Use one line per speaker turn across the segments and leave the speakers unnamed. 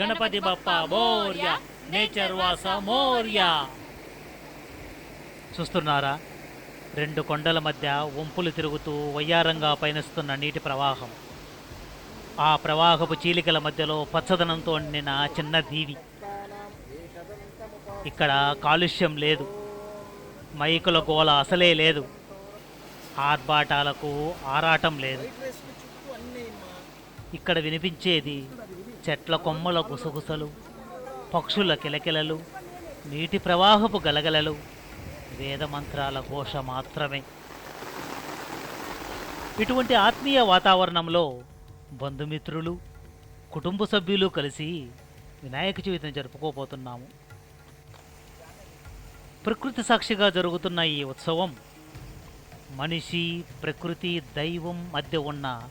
Ganapati Bappa Morya nature వాస మోర్య. చూస్తున్నారా? రెండు కొండల మధ్య వంపులు తిరుగుతూ వయ్యారంగా పయనిస్తున్న నీటి ప్రవాహం. ఆ ప్రవాహపు చీలికల మధ్యలో పచ్చదనంతో నిండిన చిన్న దీవి. ఇక్కడ కాలుష్యం లేదు. మైకుల గోల అసలే లేదు. ఆర్భాటాలకు ఆరాటం లేదు. ఇక్కడ వినిపించేది చెట్ల కొమ్మల గుసగుసలు పక్షుల కిలకిలలు నీటి ప్రవాహపు గలగలలు వేదమంత్రాల ఘోష మాత్రమే. ఇటువంటి ఆత్మీయ వాతావరణంలో బంధుమిత్రులు కుటుంబ సభ్యులు కలిసి వినాయక చవితిని జరుపుకోబోతున్నాము. ప్రకృతి సాక్షిగా జరుగుతున్న ఈ ఉత్సవం మనిషి ప్రకృతి దైవం మధ్య ఉన్న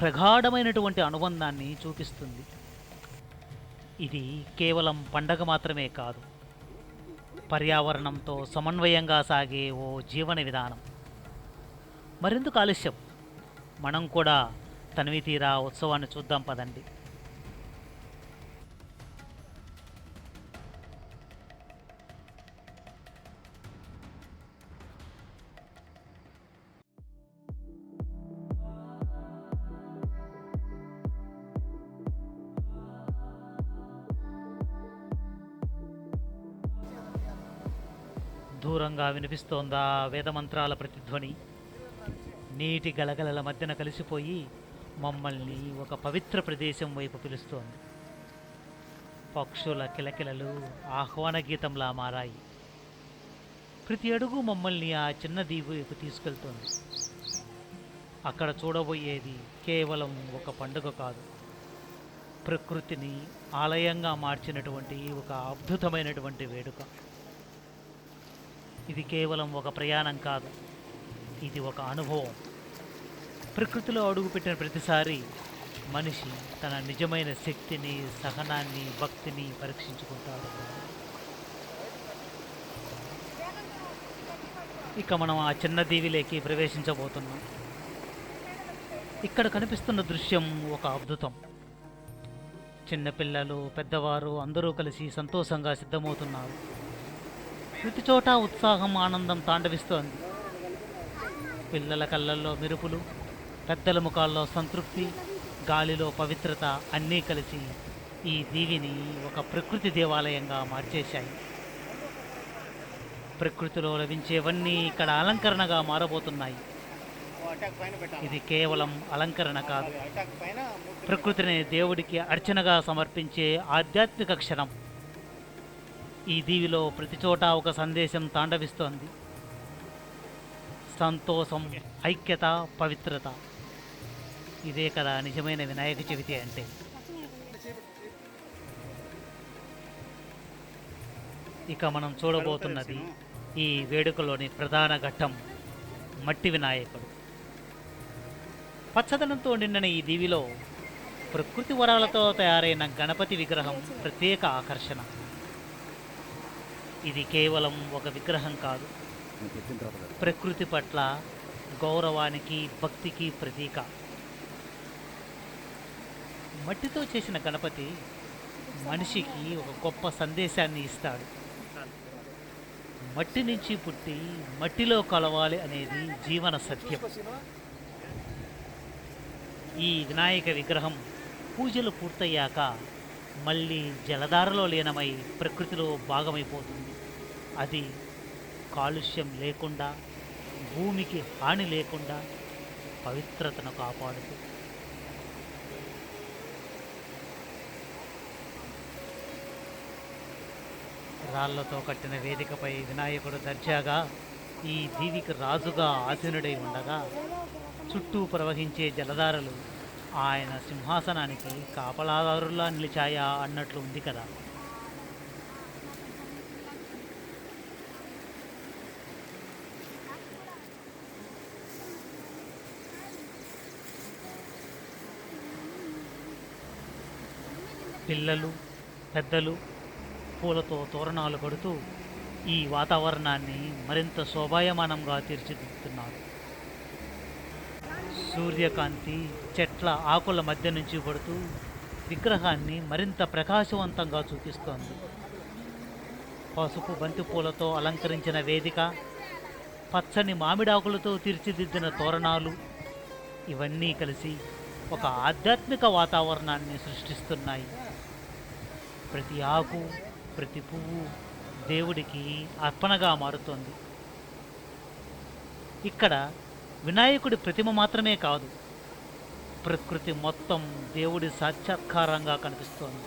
ప్రగాఢమైనటువంటి అనుబంధాన్ని చూపిస్తుంది. ఇది కేవలం పండగ మాత్రమే కాదు. పర్యావరణంతో సమన్వయంగా సాగే ఓ జీవన విధానం. మరెందుకు ఆలస్యం? మనం కూడా తనివి తీరా ఉత్సవాన్ని చూద్దాం పదండి. దూరంగా వినిపిస్తోందా వేదమంత్రాల ప్రతిధ్వని? నీటి గలగలల మధ్యన కలిసిపోయి మమ్మల్ని ఒక పవిత్ర ప్రదేశం వైపు పిలుస్తోంది. పక్షుల కిలకిలలు ఆహ్వాన గీతంలా మారాయి. ప్రతి అడుగు మమ్మల్ని ఆ చిన్న దీపు వైపు తీసుకెళ్తోంది. అక్కడ చూడబోయేది కేవలం ఒక పండుగ కాదు. ప్రకృతిని ఆలయంగా మార్చినటువంటి ఒక అద్భుతమైనటువంటి వేడుక. ఇది కేవలం ఒక ప్రయాణం కాదు. ఇది ఒక అనుభవం. ప్రకృతిలో అడుగుపెట్టిన ప్రతిసారి మనిషి తన నిజమైన శక్తిని సహనాన్ని భక్తిని పరీక్షించుకుంటాడు. ఇక మనం ఆ చిన్న దీవిలోకి ప్రవేశించబోతున్నాం. ఇక్కడ కనిపిస్తున్న దృశ్యం ఒక అద్భుతం. చిన్నపిల్లలు పెద్దవారు అందరూ కలిసి సంతోషంగా సిద్ధమవుతున్నారు. ప్రతి చోట ఉత్సాహం ఆనందం తాండవిస్తోంది. పిల్లల కళ్ళల్లో మెరుపులు పెద్దల ముఖాల్లో సంతృప్తి గాలిలో పవిత్రత అన్నీ కలిసి ఈ దీవిని ఒక ప్రకృతి దేవాలయంగా మార్చేశాయి. ప్రకృతిలో లభించేవన్నీ ఇక్కడ అలంకరణగా మారబోతున్నాయి. ఇది కేవలం అలంకరణ కాదు. ప్రకృతిని దేవుడికి అర్చనగా సమర్పించే ఆధ్యాత్మిక క్షణం. ఈ దీవిలో ప్రతి చోట ఒక సందేశం తాండవిస్తోంది. సంతోషం ఐక్యత పవిత్రత. ఇదే కదా నిజమైన వినాయక చవితి అంటే. ఇక మనం చూడబోతున్నది ఈ వేడుకలోని ప్రధాన ఘట్టం మట్టి వినాయకుడు. పచ్చదనంతో నిండిన ఈ దీవిలో ప్రకృతి వరాలతో తయారైన గణపతి విగ్రహం ప్రత్యేక ఆకర్షణ. ఇది కేవలం ఒక విగ్రహం కాదు. ప్రకృతి పట్ల గౌరవానికి భక్తికి ప్రతీక. మట్టితో చేసిన గణపతి మనిషికి ఒక గొప్ప సందేశాన్ని ఇస్తాడు. మట్టి నుంచి పుట్టి మట్టిలో కలవాలి అనేది జీవన సత్యం. ఈ వినాయక విగ్రహం పూజలు పూర్తయ్యాక మళ్ళీ జలధారలో లీనమై ప్రకృతిలో భాగమైపోతుంది. అది కాలుష్యం లేకుండా భూమికి హాని లేకుండా పవిత్రతను కాపాడుతుంది. రాళ్ళతో కట్టిన వేదికపై వినాయకుడు దర్జాగా ఈ దీవికి రాజుగా ఆసీనుడై ఉండగా చుట్టూ ప్రవహించే జలధారలు ఆయన సింహాసనానికి కాపలాదారులా నిలిచాయా అన్నట్లు ఉంది కదా. పిల్లలు పెద్దలు పూలతో తోరణాలు కడుతూ ఈ వాతావరణాన్ని మరింత శోభాయమానంగా తీర్చిదిద్దుతున్నారు. సూర్యకాంతి చెట్ల ఆకుల మధ్య నుంచి పడుతూ విగ్రహాన్ని మరింత ప్రకాశవంతంగా చూపిస్తోంది. పసుపు బంతిపూలతో అలంకరించిన వేదిక పచ్చని మామిడాకులతో తీర్చిదిద్దిన తోరణాలు ఇవన్నీ కలిసి ఒక ఆధ్యాత్మిక వాతావరణాన్ని సృష్టిస్తున్నాయి. ప్రతి ఆకు ప్రతి పువ్వు దేవుడికి అర్పణగా మారుతోంది. ఇక్కడ వినాయకుడి ప్రతిమ మాత్రమే కాదు ప్రకృతి మొత్తం దేవుడి సాక్షాత్కారంగా కనిపిస్తోంది.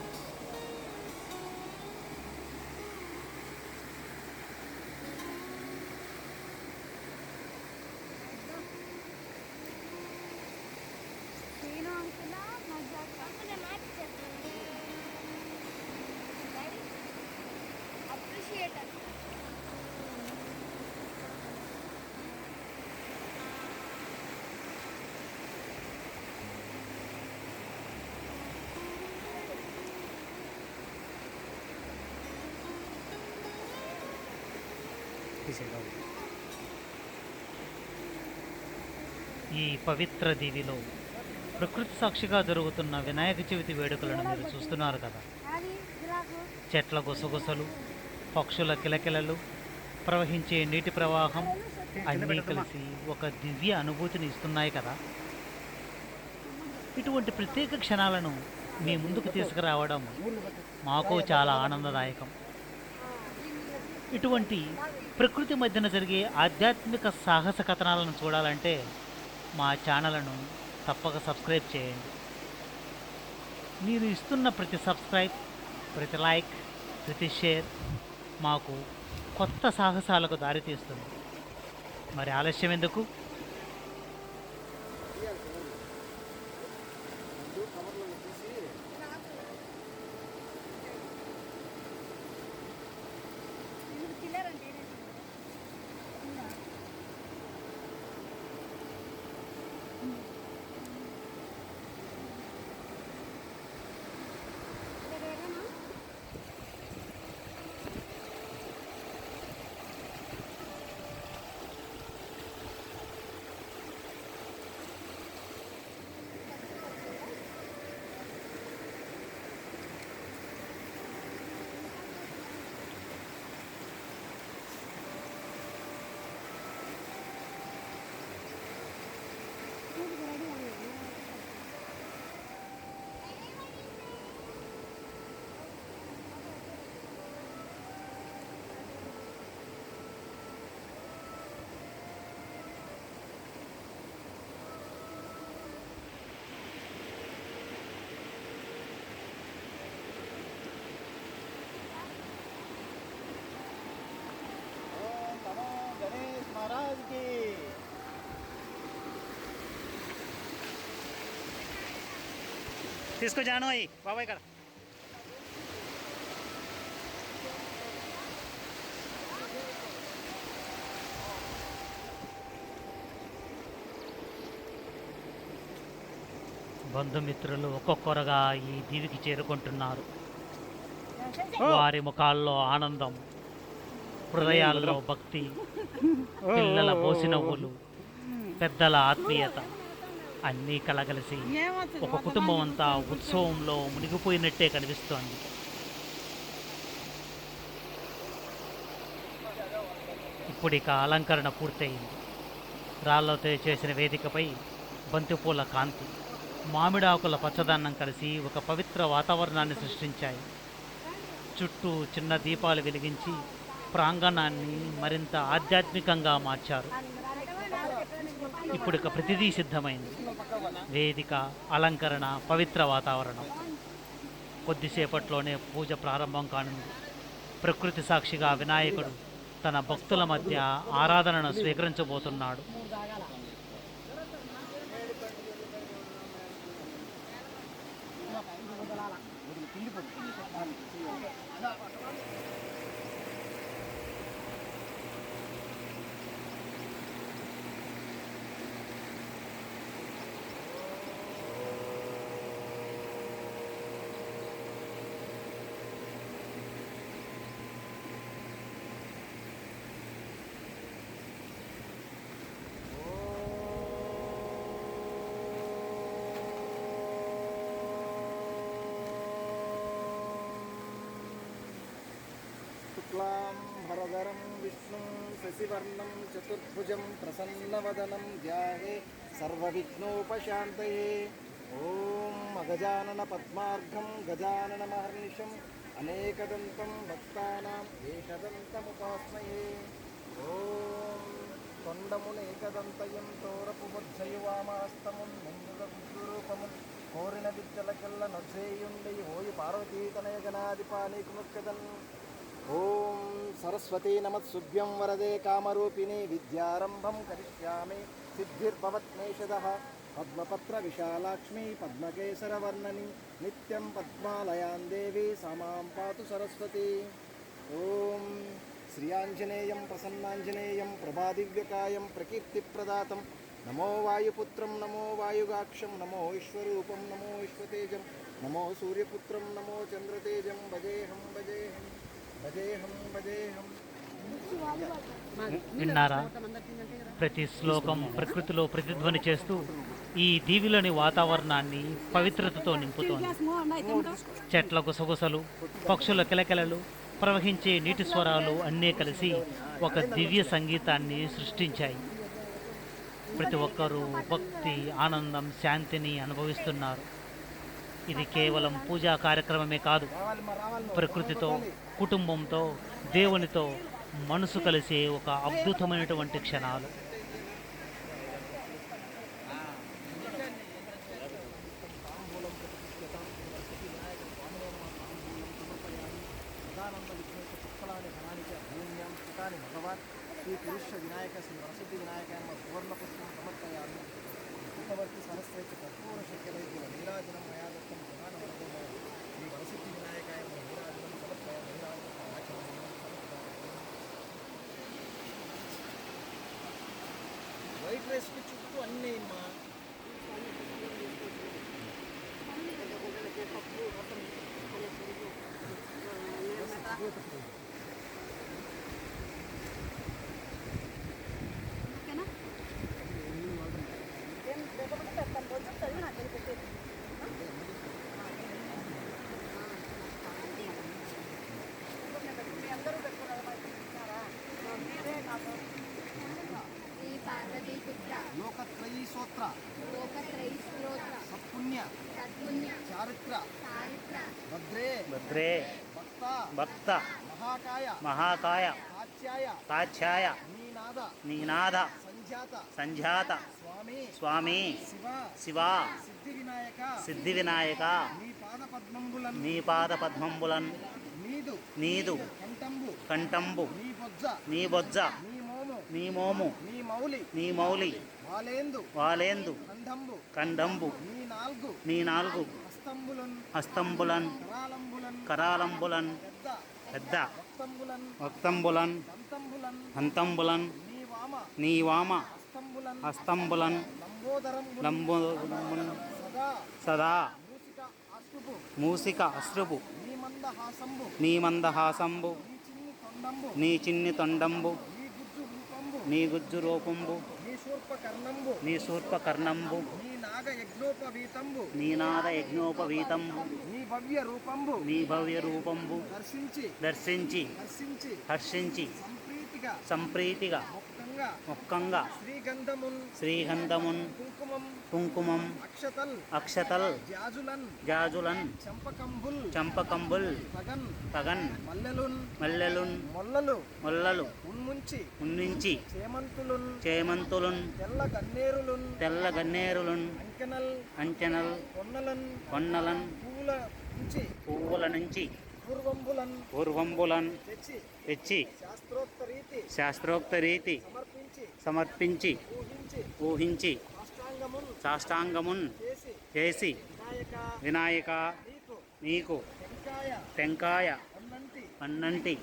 ఈ పవిత్ర దీవిలో ప్రకృతి సాక్షిగా జరుగుతున్న వినాయక చవితి వేడుకలను మీరు చూస్తున్నారు కదా. చెట్ల గుసగుసలు పక్షుల కిలకిలలు ప్రవహించే నీటి ప్రవాహం అన్నీ కలిసి ఒక దివ్య అనుభూతిని ఇస్తున్నాయి కదా. ఇటువంటి ప్రత్యేక క్షణాలను మీ ముందుకు తీసుకురావడం మాకు చాలా ఆనందదాయకం. ఇటువంటి ప్రకృతి మధ్యన జరిగే ఆధ్యాత్మిక సాహస కథనాలను చూడాలంటే మా ఛానల్ను తప్పక సబ్స్క్రైబ్ చేయండి. మీరు ఇస్తున్న ప్రతి సబ్స్క్రైబ్ ప్రతి లైక్ ప్రతి షేర్ మాకు కొత్త సాహసాలకు దారితీస్తుంది. మరి ఆలస్యం ఎందుకు?
ఎందుకు
తీసుకో జాను అయ్యి బాబాయ్ ఇక్కడ. బంధుమిత్రులు ఒక్కొక్కరుగా ఈ దీవికి చేరుకుంటున్నారు. వారి ముఖాల్లో ఆనందం హృదయాల్లో భక్తి పిల్లల పోసినవ్వులు పెద్దల ఆత్మీయత. అన్నీ కలగలిసి ఒక కుటుంబం అంతా ఉత్సవంలో మునిగిపోయినట్టే కనిపిస్తోంది. ఇప్పుడు ఇక అలంకరణ పూర్తయింది. రాళ్ళతో చేసిన వేదికపై బంతిపూల కాంతి మామిడాకుల పచ్చదన్నం కలిసి ఒక పవిత్ర వాతావరణాన్ని సృష్టించాయి. చుట్టూ చిన్న దీపాలు వెలిగించి ప్రాంగణాన్ని మరింత ఆధ్యాత్మికంగా మార్చారు. ఇప్పుడు ఇక ప్రతిదీ సిద్ధమైంది. వేదిక అలంకరణ పవిత్ర వాతావరణం. కొద్దిసేపట్లోనే పూజ ప్రారంభం కానుంది. ప్రకృతి సాక్షిగా వినాయకుడు తన భక్తుల మధ్య ఆరాధనను స్వీకరించబోతున్నాడు.
శుక్లాం భరధరం విష్ణుం శశివర్ణం చతుర్భుజం ప్రసన్నవదనం ధ్యాయే సర్వవిఘ్నోపశాంతయే. ఓం అగజానన పద్మార్ఘం గజానన మహర్నిశం అనేకదంతం భక్తానాం ఏకదంతముపాస్మయే ఓం తొండమునేకదంతయం తోరపు బుద్ధయువామహస్తమున్ ముందుగా బుద్ధురూపమున్ కోరిన విద్యలకెల్ల నొచ్చేయుండి ఓయి పార్వతీతనయ గణాధిపా నీకు ముఖ్యదన్. ఓం సరస్వతీ నమత్సుభ్యం వరదే కామరూపిణి విద్యారంభం కరిష్యామి సిద్ధిర్భవత్నేషద పద్మపత్ర విశాలాక్ష్మి పద్మకేసరవర్ణని నిత్యం పద్మాలయాం దేవి సమాం పాతు సరస్వతి. ఓం శ్రియాంజనేయం ప్రసన్నాంజనేయం ప్రభాదివ్యకాయం ప్రకీర్తిప్రదాతం. నమో వాయుపుత్రం నమో వాయుగాక్షం నమో విశ్వరూపం నమో విశ్వతేజం నమో సూర్యపుత్రం నమో చంద్రతేజం భజేహం భజేహం భజేహం భజేహం.
విన్నారా? ప్రతి శ్లోకం ప్రకృతిలో ప్రతిధ్వని చేస్తూ ఈ దీవిలోని వాతావరణాన్ని పవిత్రతతో నింపుతోంది. చెట్ల గుసగుసలు పక్షుల కిలకిలలు ప్రవహించే నీటి స్వరాలు అన్నీ కలిసి ఒక దివ్య సంగీతాన్ని సృష్టించాయి. ప్రతి ఒక్కరూ భక్తి ఆనందం శాంతిని అనుభవిస్తున్నారు. ఇది కేవలం పూజా కార్యక్రమమే కాదు. ప్రకృతితో కుటుంబంతో దేవునితో మనసు కలిసే ఒక అద్భుతమైనటువంటి క్షణాలు.
సదానంద భగవాన్ శ్రీ పురుష వినాయక శ్రీ వరసతి వినాయక Что
это?
నీనాద.
నీనాథ
సంజాత.
సంజాత.
స్వామి.
స్వామి.
శివ. సిద్ధి వినాయక నీ పాద పద్మంబులను నీదు. కంఠంబు. నీ బొజ్జ.
నీ
మోము.
నీ
మౌలి. వాలేందు.
కండంబు
నీ నాలుగు. హస్తంబులన్. కరాలంబులన్. పెద్ద.
వక్తంబులన్ హంతంబులన్
నీ వామ
నీ వామ
హస్తంబులన్
హస్తంబులన్
లంబోదరంబులన్
లంబు
సదా. మూసిక అశ్రుపు నీ మందహాసంబు
నీ
చిన్ని తొండంబు.
నీ
గుజ్జు రూపంబు.
నీ రూపంబు
నీ నాగ యజ్ఞోపవీతంబు.
నీ నాద యజ్ఞోపవీతంబు.
నీ భవ్య రూపంబు.
నీ భవ్య రూపంబు.
దర్శించి.
దర్శించి.
హర్షించి
హర్షించి.
సంప్రీతిగా.
సంప్రీతిగా.
మొక్కంగా శ్రీగంధమున్
శ్రీగంధమున్
కుంకుమం
కుంకుమం
అక్షతల్
అక్షతల్
జాజులన్
జాజులన్
చంపకంబుల్
చంపకంబుల్
తగన్
పగన్
మల్లెలున్
మల్లెలున్
మొల్లలు
మొల్లలు
ఉన్ముంచి
ఉన్నించి
చేమంతులున్
చేమంతులున్
తెల్ల గన్నేరులున్
తెల్ల గన్నేరులున్
అంకెనల్
అంచెనల్
కొన్నలన్
కొన్నలన్
పూల నుంచి
పువ్వుల నుంచి
పూర్వంబులన్
పూర్వంబులన్
తెచ్చి శాస్త్రోక్త రీతి సమర్పించి ఊహించి
సాష్టాంగమున్
చేసి వినాయక నీకు టెంకాయ
పన్నంటి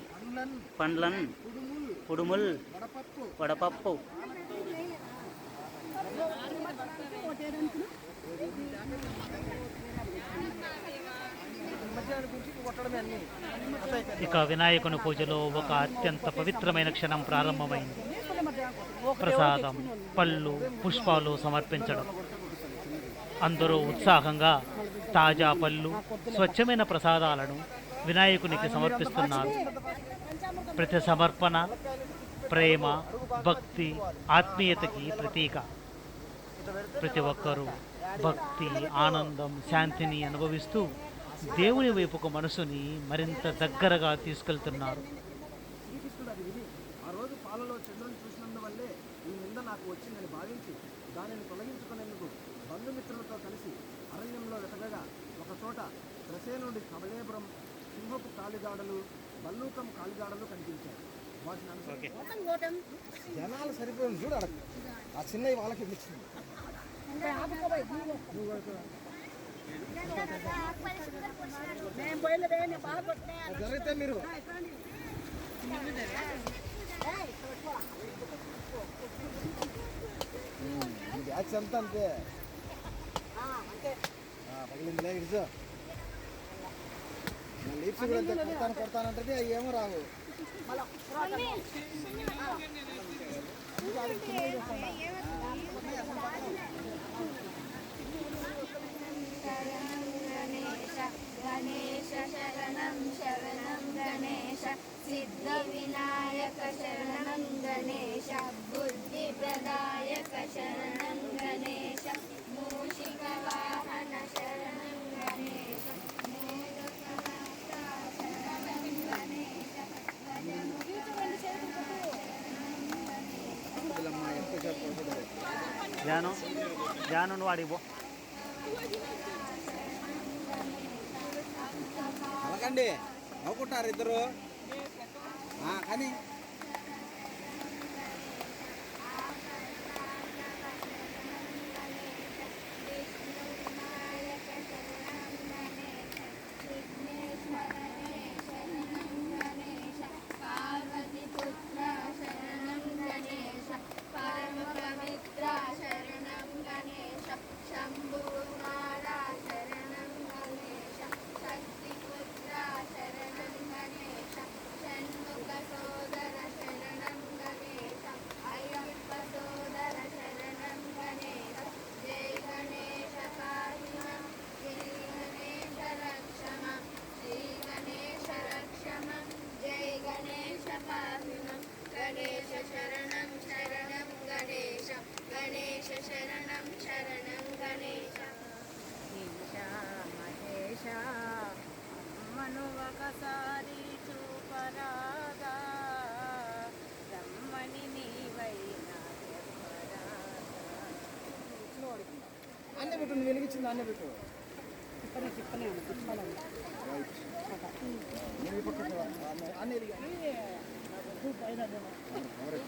పండ్లన్ కుడుముల్ వడపప్పు
ఇక వినాయకుని పూజలో ఒక అత్యంత పవిత్రమైన క్షణం ప్రారంభమైంది. ప్రసాదం పళ్ళు పుష్పాలు సమర్పించడం. అందరూ ఉత్సాహంగా తాజా పళ్ళు స్వచ్ఛమైన ప్రసాదాలను వినాయకునికి సమర్పిస్తున్నారు. ప్రతి సమర్పణ ప్రేమ భక్తి ఆత్మీయతకి ప్రతీక. ప్రతి ఒక్కరూ భక్తి ఆనందం శాంతిని అనుభవిస్తూ దేవుని వైపుకు మనసుని మరింత దగ్గరగా తీసుకెళ్తున్నారు.
శ్రీకృష్ణుడు అది విని ఆ రోజు పాలలో చూసినందువల్లే ఈ నింద నాకు వచ్చిందని భావించి దానిని తొలగించుకునేందుకు బంధుమిత్రులతో కలిసి అరణ్యంలో వెతకగా ఒక చోట త్రసేనుడి కమలేపురం సింహపు కాలిగాడలు బల్లూకం కాలిగాడలు కనిపించాయి వాటిని జనాలు సరిపోయింది చూడ ఆ చిన్నవి వాళ్ళకి ఇచ్చింది జరిగితే మీరు. బ్యాచ్ అంతా అంతే. పగిలిందిలే లీప్స్ కూడా కొడతాను కొడతానంటే అవి ఏమో రావు.
गणेश गणेश शरणं शरणं गणेश सिद्धिविनायक शरणं गणेश बुद्धिप्रदायक शरणं गणेश मूषिकवाहन शरणं गणेश मोदकहस्ता शरणं गणेश
పిల్లమ్మ ఎంతసేపు పడుతుంది
జాను జాను నువ్వు అడిగి పో
నవ్వుకుంటారు ఇద్దరు. కానీ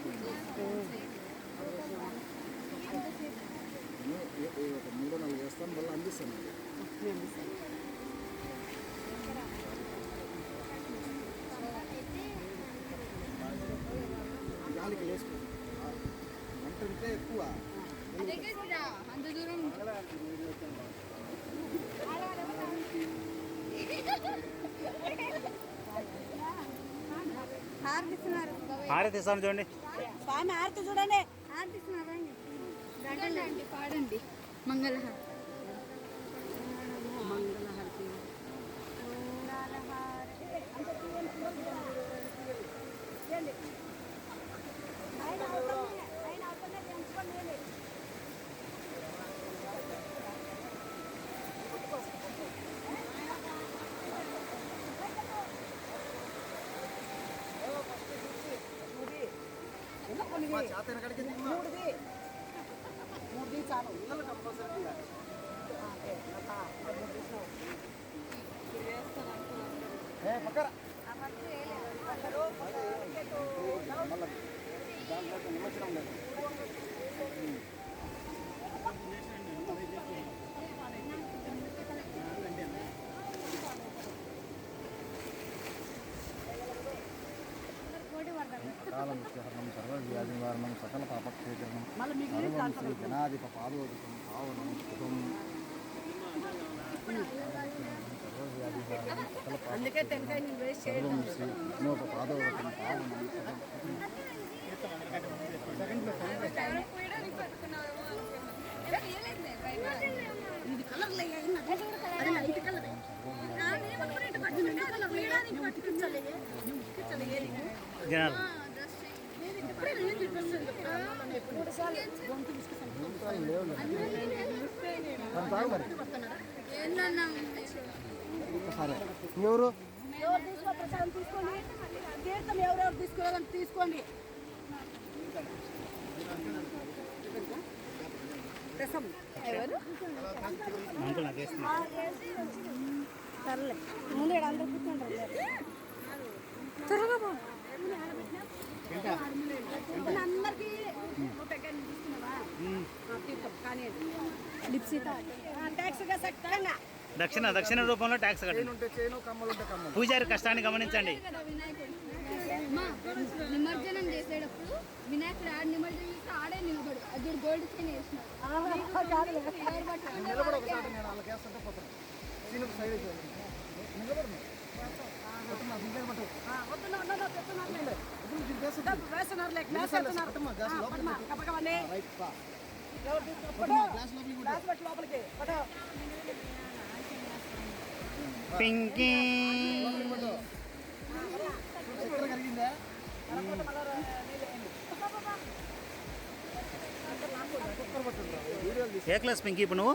ఉంది.
ఏ- ఏ- ఏ ఒక మూడో నాలుగు వేస్తాను మళ్ళీ అందిస్తాను గాలికి వేసుకో మంట ఉంటే ఎక్కువ.
హారతి ఇస్తాను చూడండి.
స్వామి హారతి చూడండి.
పాడండి పాడండి. మంగళహారం.
మంగళహారతి
మా చేతన కడిగి
మూడుది. మూడుది చాలు.
పిల్లలు కంపల్సరీ పక్కన దాంట్లో నిమజ్జనం లేదు సకల పాప
అందుకే టెంకాయ నేను వేస్ట్
సర్వం శ్రీ విష్ణోప పాదోదకం పావనం శుభం
ఇది కలర్ అది లైట్ కలర్ చూపించాలి ఏది
జనాలు
డ్రెస్
ఇప్పుడే నేను చూపిస్తాను మూడు సార్లు
ఎవరు
తీసుకోండి తీర్థం ఎవరెవరు తీసుకోవాలని తీసుకోండి రసం ఎవరు సర్లే ముందు అందరు కూర్చుంటారు త్వరగా అందరికీ
దక్షిణ దక్షిణ రూపంలో ట్యాక్స్ కట్టండి
ఉంటే చేయను కమ్మలు ఉంటే కమ్మలు.
పూజారి కష్టాన్ని గమనించండి.
నిమజ్జనం చేసేటప్పుడు వినాయకుడు ఆడ నిమజ్జనం చేస్తే ఆడే నిలబడు. అది గోల్డ్ చైన్ వేసినాడు.
నిలబడి
వేస్తున్నారు లేక
గ్లాస్ గ్లాస్
పెట్టి. లోపలికి.
పింకీ.
తీసి
ఏ క్లాస్ పింకీ ఇప్పుడు నువ్వు?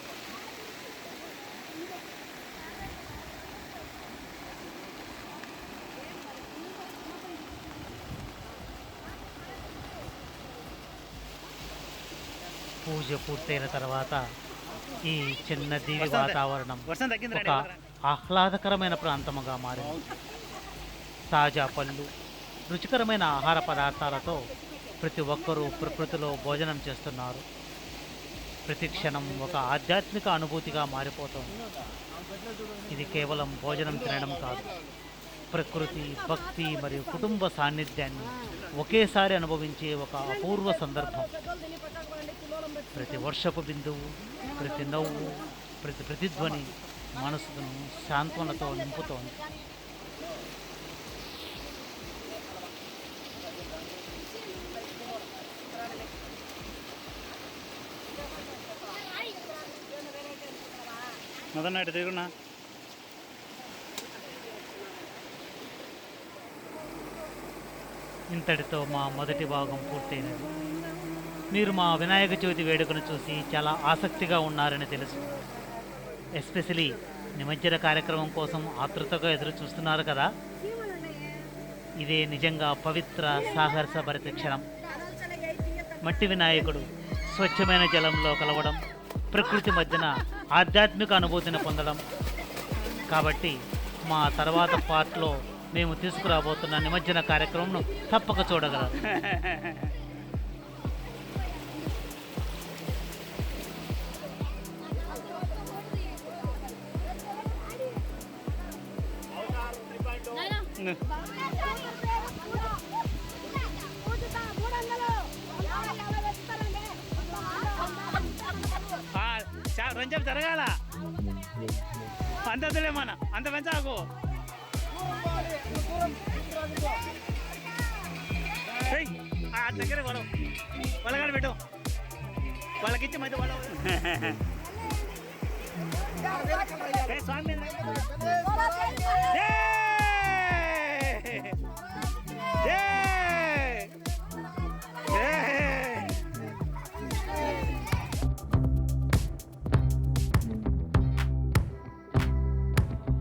పూజ పూర్తయిన తర్వాత ఈ చిన్న దీవి వాతావరణం ఒక ఆహ్లాదకరమైన ప్రాంతముగా మారింది. తాజా పళ్ళు రుచికరమైన ఆహార పదార్థాలతో ప్రతి ఒక్కరూ ప్రకృతిలో భోజనం చేస్తున్నారు. ప్రతి క్షణం ఒక ఆధ్యాత్మిక అనుభూతిగా మారిపోతుంది. ఇది కేవలం భోజనం తినడం కాదు. ప్రకృతి భక్తి మరియు కుటుంబ సాన్నిధ్యాన్ని ఒకేసారి అనుభవించే ఒక అపూర్వ సందర్భం. ప్రతి వర్షపు బిందువు ప్రతి నవ్వు ప్రతి ప్రతిధ్వని మనసును శాంత్వనతో నింపుతోంది. మదన్న ఇటు తిరుగునా ఇంతటితో మా మొదటి భాగం పూర్తయినది. మీరు మా వినాయక చవితి వేడుకను చూసి చాలా ఆసక్తిగా ఉన్నారని తెలుసు. ఎస్పెషలీ నిమజ్జన కార్యక్రమం కోసం ఆతృతగా ఎదురు చూస్తున్నారు కదా. ఇదే నిజంగా పవిత్ర సాహర్స భరిత క్షణం. మట్టి వినాయకుడు స్వచ్ఛమైన జలంలో కలవడం ప్రకృతి మధ్యన ఆధ్యాత్మిక అనుభూతిని పొందడం. కాబట్టి మా తర్వాత పార్ట్లో మేము తీసుకురాబోతున్న నిమజ్జన కార్యక్రమంను తప్పక చూడగలరు. రంజం జరగాల? అంత వదిలేమన్నా అంత పెంచాకు. దగ్గర గొడవ వాళ్ళకాడ పెట్టు. వాళ్ళకిచ్చి మధ్య గొడవ ఏ, స్వామి మీద.
పెద్ద